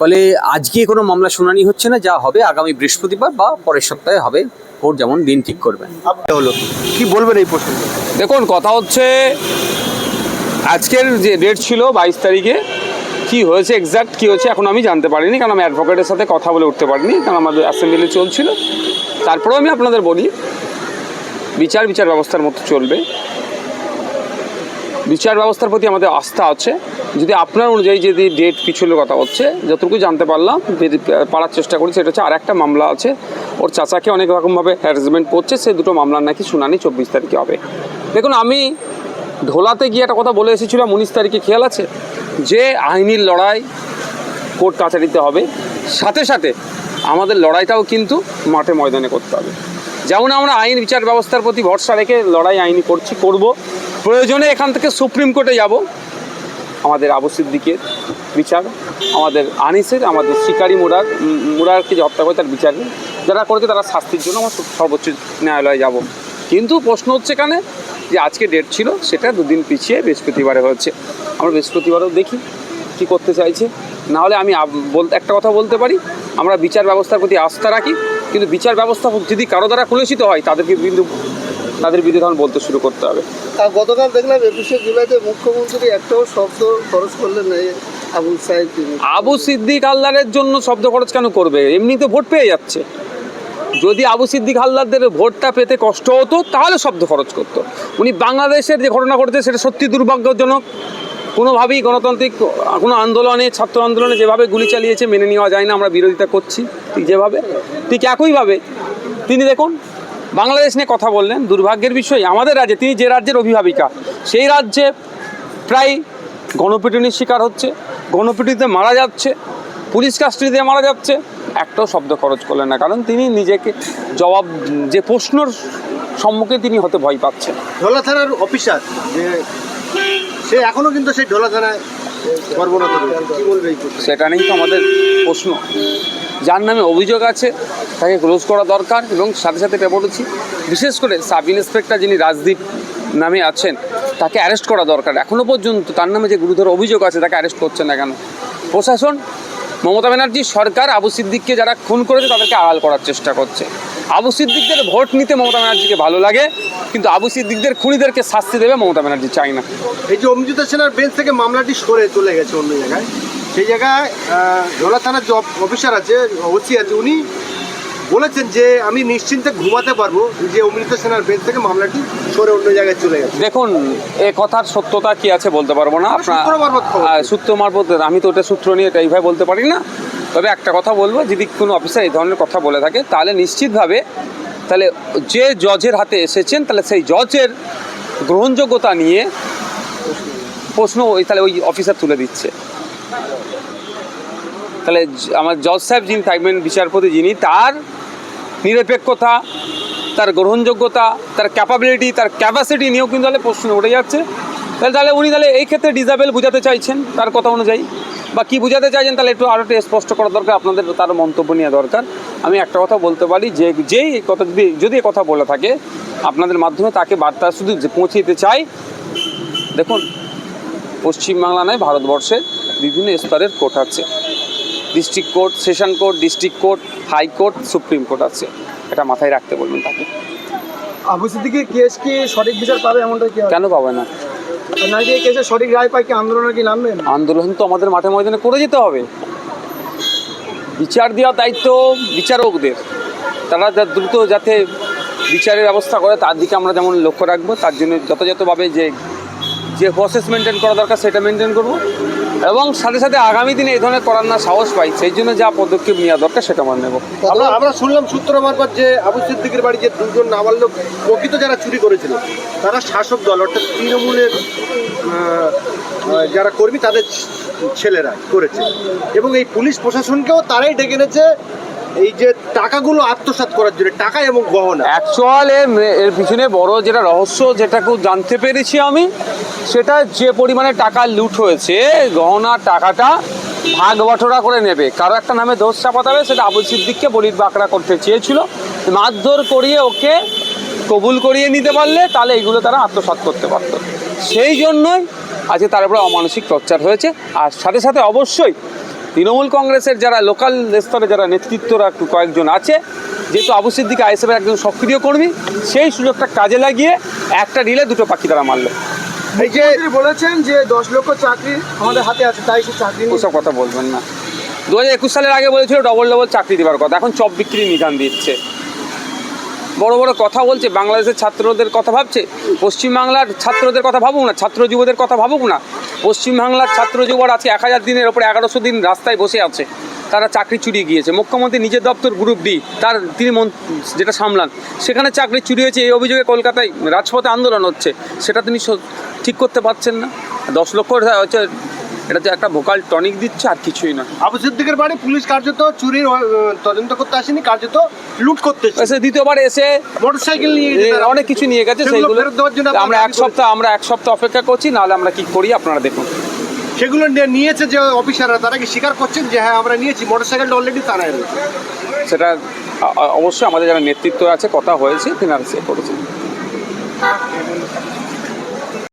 ফলে আজকে কোনো মামলা শুনানি হচ্ছে না যা হবে আগামী বৃহস্পতিবার বা পরের সপ্তাহে হবে। কোর্ট যেমন দিন ঠিক করবেন হলো কি? বলবেন এই প্রসঙ্গে? দেখুন কথা হচ্ছে আজকের যে ডেট ছিল বাইশ তারিখে কি হয়েছে এক্সাক্ট কি হয়েছে এখন আমি জানতে পারিনি কারণ আমি অ্যাডভোকেটের সাথে কথা বলে উঠতে পারিনি কারণ আমাদের অ্যাসেম্বলি চলছিল। তারপরেও আমি আপনাদের বলি বিচার বিচার ব্যবস্থার মতো চলবে। বিচার ব্যবস্থার প্রতি আমাদের আস্থা আছে। যদি আপনার অনুযায়ী যদি ডেট পিছলের কথা হচ্ছে, যতটুকু জানতে পারলাম, যদি পারার চেষ্টা করি, সেটা হচ্ছে আর একটা মামলা আছে। ওর চাচাকে অনেক রকমভাবে হ্যারাসমেন্ট করছে, সে দুটো মামলার নাকি শুনানি চব্বিশ তারিখে হবে। দেখুন, আমি ঢোলাতে গিয়ে একটা কথা বলে এসেছিলাম, উনিশ তারিখে খেয়াল আছে? যে আইনির লড়াই কোর্ট কাছারিতে হবে, সাথে সাথে আমাদের লড়াইটাও কিন্তু মাঠে ময়দানে করতে হবে। যেমন আমরা আইন বিচার ব্যবস্থার প্রতি ভরসা রেখে লড়াই আইনি করছি, করব। প্রয়োজনে এখান থেকে সুপ্রিম কোর্টে যাব। আমাদের আবু সিদ্দিকের বিচার, আমাদের আনিসের, আমাদের শিকারি মুরার মুরারকে যে হত্যা করে তার বিচার। যারা করেছে তারা শাস্তির জন্য আমরা সর্বোচ্চ ন্যায়ালয়ে যাব। কিন্তু প্রশ্ন হচ্ছে এখানে যে আজকে ডেট ছিল, সেটা দুদিন পিছিয়ে বৃহস্পতিবারে হচ্ছে আমরা বৃহস্পতিবারেও দেখি কি করতে চাইছে। না হলে আমি বলতে একটা কথা বলতে পারি, আমরা বিচার ব্যবস্থার প্রতি আস্থা রাখি, কিন্তু বিচার ব্যবস্থা যদি কারও দ্বারা কলুষিত হয়, তাদেরকে কিন্তু তাদের বিরুদ্ধে তখন বলতে শুরু করতে হবে। আর গতকাল দেখলাম একুশে জুলাইতে মুখ্যমন্ত্রী একটাও শব্দ খরচ করলেন আবুল সাহেব আবু সিদ্দিক হালদারের জন্য শব্দ খরচ কেন করবে? এমনিতে ভোট পেয়ে যাচ্ছে। যদি আবু সিদ্দিক হালদারদের ভোটটা পেতে কষ্ট হতো তাহলে শব্দ খরচ করতো। উনি বাংলাদেশের যে ঘটনা ঘটেছে সেটা সত্যি দুর্ভাগ্যজনক। কোনোভাবেই গণতান্ত্রিক কোনো আন্দোলনে ছাত্র আন্দোলনে যেভাবে গুলি চালিয়েছে মেনে নেওয়া যায় না আমরা বিরোধিতা করছি ঠিক যেভাবে। ঠিক একইভাবে। তিনি দেখুন বাংলাদেশ নিয়ে কথা বললেন, দুর্ভাগ্যের বিষয়, আমাদের রাজ্যে, তিনি যে রাজ্যের অভিভাবিকা, সেই রাজ্যে প্রায় গণপিটুনির শিকার হচ্ছে, গণপিটুনিতে মারা যাচ্ছে, পুলিশ কাস্টডিতে মারা যাচ্ছে, একটাও শব্দ খরচ করলেন না, কারণ তিনি নিজেকে জবাব, যে প্রশ্নর সম্মুখে তিনি হতে ভয় পাচ্ছেন। ঢোলা থানার অফিসার সে এখনও কিন্তু সেই ঢোলা থানায় সেটা নিয়েই তো আমাদের প্রশ্ন। যার নামে অভিযোগ আছে, তাকে ক্লোজ করা দরকার এবং সাথে সাথে বলেছি। বিশেষ করে সাব ইন্সপেক্টর যিনি রাজদীপ নামে আছেন, তাকে অ্যারেস্ট করা দরকার। এখনও পর্যন্ত তার নামে যে গুরুতর অভিযোগ আছে, তাকে অ্যারেস্ট করছে না কেন? প্রশাসন, মমতা ব্যানার্জি, সরকার, আবু সিদ্দিককে যারা খুন করেছে, তাদেরকে আড়াল করার চেষ্টা করছে। আবু সিদ্দিকদের ভোট নিতে মমতা ব্যানার্জিকে ভালো লাগে কিন্তু আবু সিদ্দিকদের খুনিদেরকে শাস্তি দেবে মমতা ব্যানার্জি চায় না। এই যে অমৃতা সেনার বেঞ্চ থেকে মামলাটি সরে চলে গেছে অন্য জায়গায়। সেই জায়গায় ঢোলা থানার যে অফিসার আছে ওসি আছে উনি বলেছেন যে আমি নিশ্চিন্তে ঘুমাতে পারব যে অমৃত সেনার বেঞ্চ থেকে মামলাটি সরে অন্য জায়গায় চলে গেছে। দেখুন এ কথার সত্যতা কি আছে বলতে পারব না। আপনার সূত্র মারফত সূত্র মারফত আমি তো ওটা সূত্র নিয়ে এইভাবে বলতে পারি না। তবে একটা কথা বলব, যদি কোনো অফিসার এই ধরনের কথা বলে থাকে, তাহলে নিশ্চিতভাবে তাহলে যে জজের হাতে এসেছেন, তাহলে সেই জজের গ্রহণযোগ্যতা নিয়ে প্রশ্ন ওই তাহলে ওই অফিসার তুলে দিচ্ছে। তাহলে আমার জজ সাহেব যিনি থাকবেন, বিচারপতি যিনি, তার নিরপেক্ষতা, তার গ্রহণযোগ্যতা, তার ক্যাপাবিলিটি তার ক্যাপাসিটি নিয়েও কিন্তু তাহলে প্রশ্ন উঠে যাচ্ছে। তাহলে তাহলে উনি তাহলে এই ক্ষেত্রে ডিজাবেল বোঝাতে চাইছেন তার কথা অনুযায়ী? বা কি বোঝাতে চাইছেন তাহলে একটু আরও একটু স্পষ্ট করা দরকার আপনাদের তার মন্তব্য নেওয়া দরকার। আমি একটা কথা বলতে পারি যে যেই কথা যদি যদি কথা বলে থাকে আপনাদের মাধ্যমে তাকে বার্তা শুধু পৌঁছে দিতে চাই। দেখুন পশ্চিমবাংলা নয় ভারতবর্ষে বিভিন্ন স্তরের কোর্ট আছে। District court session court district court high court supreme court আছে। এটা মাথায় রাখতে বলবেন তাকে। আবু সিদ্দিকের কেস কি সঠিক বিচার পাবে? এমনটা কি কেন পাবে না? সঠিক রায় পায় কি আন্দোলনে কি নামবেন? আন্দোলন তো আমাদের মাঠে ময়দানে করে যেতে হবে। বিচার দেওয়ার দায়িত্ব বিচারকদের। তারা যা দ্রুত যাতে বিচারের ব্যবস্থা করে, তার দিকে আমরা যেমন লক্ষ্য রাখব, তার জন্য যথাযথভাবে যে যে প্রসেস মেনটেন করা দরকার সেটা মেনটেন করব। এবং সাথে সাথে আগামী দিনে এই ধরনের করার না সাহস পাই সেই জন্য যা পদক্ষেপ নেওয়া দরকার সেটা আমরা নেব। আমরা আমরা শুনলাম সূত্র মারফত যে আবু সিদ্দিকের বাড়ি যে দুজন নাবালক প্রকৃত যারা চুরি করেছিল তারা শাসক দল অর্থাৎ তৃণমূলের যারা কর্মী তাদের ছেলেরা করেছে। এবং এই পুলিশ প্রশাসনকেও তারাই ডেকে এনেছে এই যে টাকাগুলো আত্মসাৎ করার জন্য টাকা এবং গহনা। অ্যাকচুয়াল এর পিছনে বড় যেটা রহস্য যেটাকে জানতে পেরেছি আমি সেটা যে পরিমাণে টাকা লুট হয়েছে, গহনার টাকাটা ভাগ বটরা করে নেবে। কারও একটা নামে দোষ চাপাতে হবে সেটা আবুল সিদ্দিককে বলির বাঁকড়া করতে চেয়েছিল। মারধর করিয়ে ওকে কবুল করিয়ে নিতে পারলে, তাহলে এইগুলো তারা আত্মসাৎ করতে পারতো। সেই জন্যই আজকে তার উপরে অমানসিক টর্চার হয়েছে। আর সাথে সাথে অবশ্যই তৃণমূল কংগ্রেসের যারা লোকাল স্তরে যারা নেতৃত্বরা কয়েকজন আছে, যেহেতু আবু সিদ্দিক আইএসএফের একজন সক্রিয় কর্মী, সেই সুযোগটা কাজে লাগিয়ে একটা ডিলে দুটো পাখি তারা মারলো। যে বলেছেন যে দশ লক্ষ চাকরি আমাদের হাতে আছে তাই সে চাকরি ওসব কথা বলবেন না। দু হাজার একুশ সালের আগে বলেছিল ডবল ডবল চাকরি দেওয়ার কথা এখন চপ বিক্রি নিধান দিচ্ছে। বড় বড় কথা বলছে বাংলাদেশের ছাত্রদের কথা ভাবছে পশ্চিমবাংলার ছাত্রদের কথা ভাবুক না ছাত্র যুবদের কথা ভাবুক না। পশ্চিমবাংলার ছাত্র যুবরা আছে এক হাজার দিনের ওপরে এগারোশো দিন রাস্তায় বসে আছে তারা চাকরি চুরি গিয়েছে। মুখ্যমন্ত্রী নিজের দপ্তর গ্রুপ ডি তার তিনি যেটা সামলান সেখানে চাকরি চুরি হয়েছে এই অভিযোগে কলকাতায় রাজপথে আন্দোলন হচ্ছে সেটা তিনি ঠিক করতে পারছেন না। দশ লক্ষ হচ্ছে এটা যে একটা ভোকাল টনিক দিচ্ছে আর কিছুই না। আবু সিদ্দিকের বাড়ি পুলিশ কার্যত চুরির তদন্ত করতে আসেনি কার্যত লুট করতে এসে দ্বিতীয়বার এসে মোটরসাইকেল নিয়ে তারা। অনেক কিছু নিয়ে গেছে সেগুলো সেইগুলো আমরা এক সপ্তাহ আমরা এক সপ্তাহ অপেক্ষা করছি নাহলে আমরা কি করি আপনারা দেখুন। সেগুলো নিয়ে- নিয়েছে যে অফিসাররা তারা কি স্বীকার করছেন যে হ্যাঁ আমরা নিয়েছি মোটরসাইকেলটা অলরেডি তারাই রয়েছে? সেটা অবশ্যই আমাদের যারা নেতৃত্ব আছে কথা হয়েছে ফিনান্সে করেছে